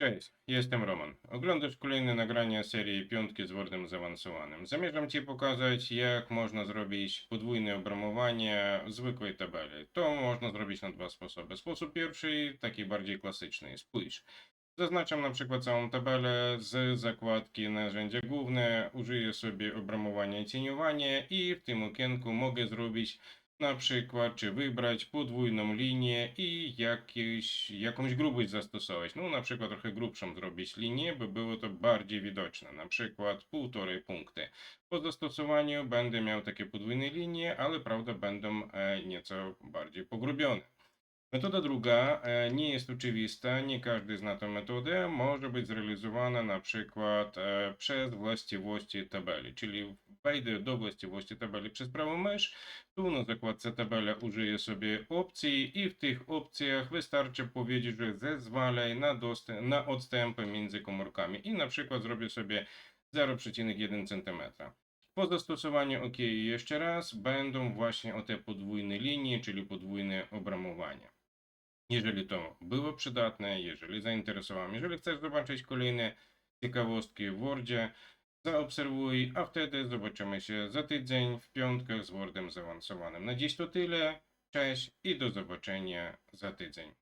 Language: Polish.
Cześć, jestem Roman. Oglądasz kolejne nagrania serii Piątki z Wordem zaawansowanym. Zamierzam Ci pokazać, jak można zrobić podwójne obramowanie w zwykłej tabeli. To można zrobić na dwa sposoby. Sposób pierwszy, taki bardziej klasyczny. Spójrz. Zaznaczam na przykład całą tabelę z zakładki narzędzia główne, użyję sobie obramowania i cieniowanie i w tym okienku mogę zrobić na przykład, czy wybrać podwójną linię i jakieś, jakąś grubość zastosować. No na przykład trochę grubszą zrobić linię, by było to bardziej widoczne. Na przykład półtorej punkty. Po zastosowaniu będę miał takie podwójne linie, ale prawda będą e, nieco bardziej pogrubione. Metoda druga e, nie jest oczywista, nie każdy zna tę metodę, może być zrealizowana na przykład e, przez właściwości tabeli, czyli wejdę do właściwości tabeli przez prawą mysz, tu na zakładce tabela użyję sobie opcji i w tych opcjach wystarczy powiedzieć, że zezwalaj na, dostęp, na odstępy między komórkami i na przykład zrobię sobie 0,1 cm. Po zastosowaniu OK jeszcze raz będą właśnie o te podwójne linie, czyli podwójne obramowania. Jeżeli to było przydatne, jeżeli zainteresowałem, jeżeli chcesz zobaczyć kolejne ciekawostki w Wordzie, zaobserwuj, a wtedy zobaczymy się za tydzień w piątkach z Wordem zaawansowanym. Na dziś to tyle. Cześć i do zobaczenia za tydzień.